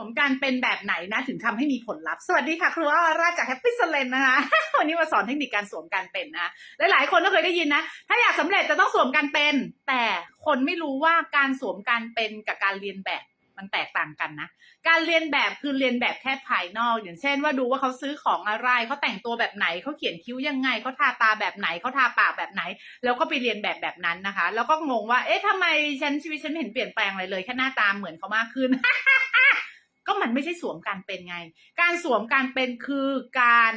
ผมการเป็นแบบไหนนะถึงทำให้มีผลลัพธ์ สวัสดีค่ะครูอ้อราจากแฮปปี้ l เลนนะคะวันนี้มาสอนเทคนิคการสวมการเป็นนะหลายๆ คนก็เคยได้ยินนะ ถ้าอยากสำเร็จจะต้องสวมการเป็น แต่คนไม่รู้ว่าการสวมการเป็นกับการเรียนแบบมันแตกต่างกันนะ การเรียนแบบคือเรียนแบบแค่ภายนอก อย่างเช่นว่าดูว่าเขาซื้อของอะไรเขาแต่งตัวแบบไหนเขาเขียนคิ้วยังไงเขาทาตาแบบไหนเขาทาปากแบบไหน แล้วก็ไปเรียนแบบแบบนั้นนะคะ แล้วก็งงว่า เอ๊ะทำไมฉันชีวิตฉันไม่เห็นเปลี่ยนแปลงอะไรเลยแค่หน้าตาเหมือนเขามากขึ้น ไม่ใช่สวมการเป็นไง การสวมการเป็นคือการ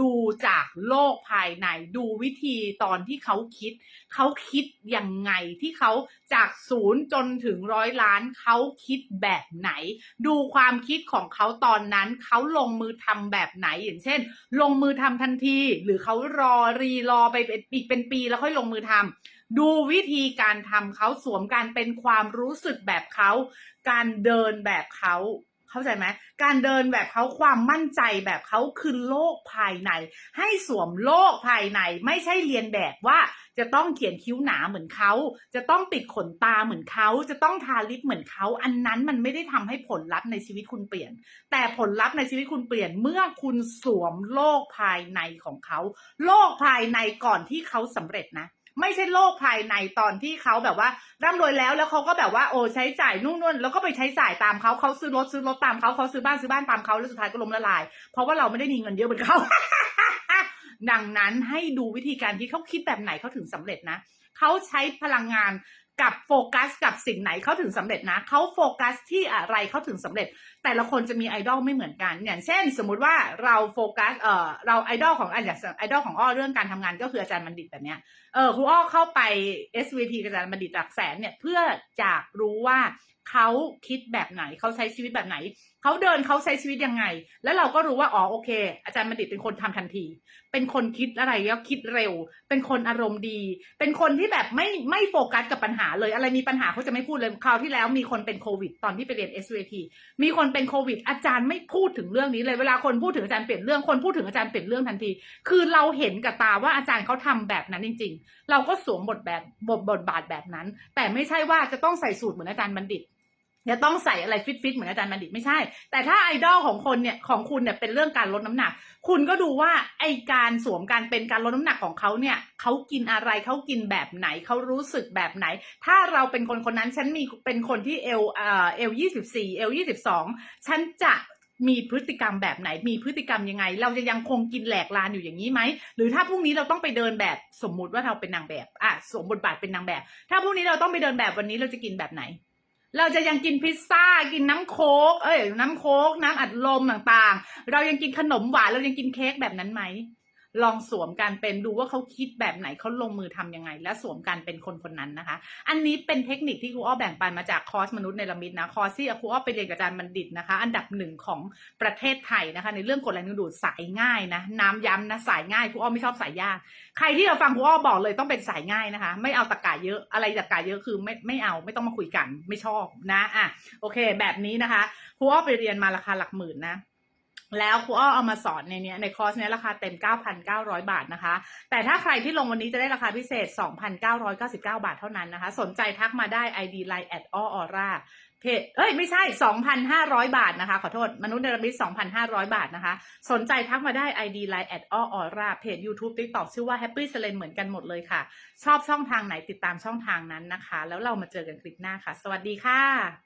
ดูจากโลกภายใน ดูวิธีตอนที่เขาคิด เขาคิดยังไงที่เขาจากศูนย์จนถึงร้อยล้านเขาคิดแบบไหน ดูความคิดของเขาตอนนั้น เขาลงมือทำแบบไหนอย่างเช่น ลงมือทำทันที หรือเขารอรีรอไปเป็นอีกเป็นปีแล้วค่อยลงมือทำดูวิธีการทำเขาสวมการเป็นความรู้สึกแบบเขา การเดินแบบเขา เข้าใจไหมการเดินแบบเขาความมั่นใจแบบเขาคือโลกภายใน ให้สวมโลกภายในไม่ใช่เรียนแบบว่าจะต้องเขียนคิ้วหนาเหมือนเขา จะต้องติดขนตาเหมือนเขา จะต้องทาลิปเหมือนเขา อันนั้นมันไม่ได้ทำให้ผลลัพธ์ในชีวิตคุณเปลี่ยน แต่ผลลัพธ์ในชีวิตคุณเปลี่ยนเมื่อคุณสวมโลกภายในของเขา โลกภายในก่อนที่เขาสำเร็จนะ ไม่ใช่โลกภายในตอนที่เขาแบบว่าร่ำรวยแล้วแล้วเขาก็แบบว่าโอ้ใช้จ่ายนู่นนู่นแล้วก็ไปใช้จ่ายตามเขาเขาซื้อรถซื้อรถตามเขาเขาซื้อบ้านซื้อบ้านตามเขาแล้วสุดท้ายก็ล้มละลาย เพราะว่าเราไม่ได้มีเงินเยอะเหมือนเขาดังนั้นให้ดูวิธีการที่เขาคิดแบบไหนเขาถึงสำเร็จนะเขาใช้พลังงาน กับโฟกัสกับสิ่งไหนเขาถึงสำเร็จนะเขาโฟกัสที่อะไรเขาถึงสำเร็จ แต่ละคนจะมีไอดอลไม่เหมือนกัน อย่างเช่น สมมุติว่าเราโฟกัสเอ่อเราไอดอลของอันอย่างไอดอลของอ้อเรื่องการทำงานก็คืออาจารย์บัณฑิตแบบเนี้ยเออครูอ้อเข้าไป SVP กับอาจารย์บัณฑิตหลักแสนเนี่ยเพื่อจะรู้ว่า เขาคิดแบบไหนเขาใช้ชีวิตแบบไหน เขาเดินเขาใช้ชีวิตยังไง แล้วเราก็รู้ว่าอ๋อโอเค อาจารย์บัณฑิตเป็นคนทำทันที เป็นคนคิดอะไรแล้วคิดเร็ว เป็นคนอารมณ์ดี เป็นคนที่แบบไม่ไม่โฟกัสกับปัญหาเลยอะไรมีปัญหาเขาจะไม่พูดเลยคราวที่แล้วมีคนเป็นโควิด ตอนที่ไปเรียน SVP มีคนเป็นโควิด อาจารย์ไม่พูดถึงเรื่องนี้เลยเวลาคนพูดถึงอาจารย์เปลี่ยนเรื่องคนพูดถึงอาจารย์เปลี่ยนเรื่องทันที คือเราเห็นกับตาว่าอาจารย์เขาทำแบบนั้นจริง ๆ เราก็สวมบทแบบบทบทบาทแบบนั้น แต่ไม่ใช่ว่าจะต้องใส่สูตรเหมือนอาจารย์บัณฑิต จะต้องใส่อะไรฟิตฟิตๆเหมือนอาจารย์บัณฑิตไม่ใช่ แต่ถ้าไอดอลของคนเนี่ยของคุณเนี่ยเป็นเรื่องการลดน้ำหนัก คุณก็ดูว่าไอการสวมการเป็นการลดน้ำหนักของเขาเนี่ยเขากินอะไรเขากินแบบไหนเขารู้สึกแบบไหน ถ้าเราเป็นคนคนนั้นฉันมีเป็นคนที่เอลเอลยี่สิบสี่เอลยี่สิบสองฉันจะมีพฤติกรรมแบบไหน มีพฤติกรรมยังไง เราจะยังคงกินแหลกลานอยู่อย่างนี้ไหม หรือถ้าพรุ่งนี้เราต้องไปเดินแบบสมมุติว่าเราเป็นนางแบบ อะสวมบทบาทเป็นนางแบบ ถ้าพรุ่งนี้เราต้องไปเดินแบบวันนี้เราจะกินแบบไหน เราจะยังกินพิซซ่ากินน้ำโค้กเอ้ยน้ำโค้กน้ำอัดลมต่างๆ เรายังกินขนมหวานเรายังกินเค้กแบบนั้นไหม ลองสวมการเป็นดูว่าเขาคิดแบบไหนเขาลงมือทำยังไง และสวมการเป็นคนคนนั้นนะคะ อันนี้เป็นเทคนิคที่ครูอ้อแบ่งปันมาจากคอร์สมนุษย์ในละมิดนะคอร์สที่ครูอ้อไปเรียนกับอาจารย์บัณฑิตนะคะ อันดับหนึ่งของประเทศไทยนะคะ ในเรื่องกฎแรงดึงดูดสายง่ายนะน้ำย้ำนะสายง่ายครูอ้อไม่ชอบสายยากใครที่เราฟังครูอ้อบอกเลยต้องเป็นสายง่ายนะคะ ไม่เอาตะกายเยอะอะไรตะกาเยอะคือไม่ไม่เอาไม่ต้องมาคุยกันไม่ชอบนะอะโอเค แบบนี้นะคะครูอ้อไปเรียนมาราคาหลักหมื่นนะ แล้วครูอ้อเอามาสอนในเนี้ยในคอร์สเนี้ยราคาเต็ม 9,900 บาทนะคะ แต่ถ้าใครที่ลงวันนี้จะได้ราคาพิเศษ 2,999 บาทเท่านั้นนะคะ สนใจทักมาได้ ID line at all aura เพจเอ้ย ไม่ใช่ 2,500 บาทนะคะ ขอโทษ มนุษย์เนรมิต2,500 บาทนะคะ สนใจทักมาได้ ID line at all aura เพจ YouTube TikTok ชื่อว่า Happy s l e n เหมือนกันหมดเลยค่ะ ชอบช่องทางไหนติดตามช่องทางนั้นนะคะ แล้วเรามาเจอกันคลิปหน้าค่ะ สวัสดีค่ะ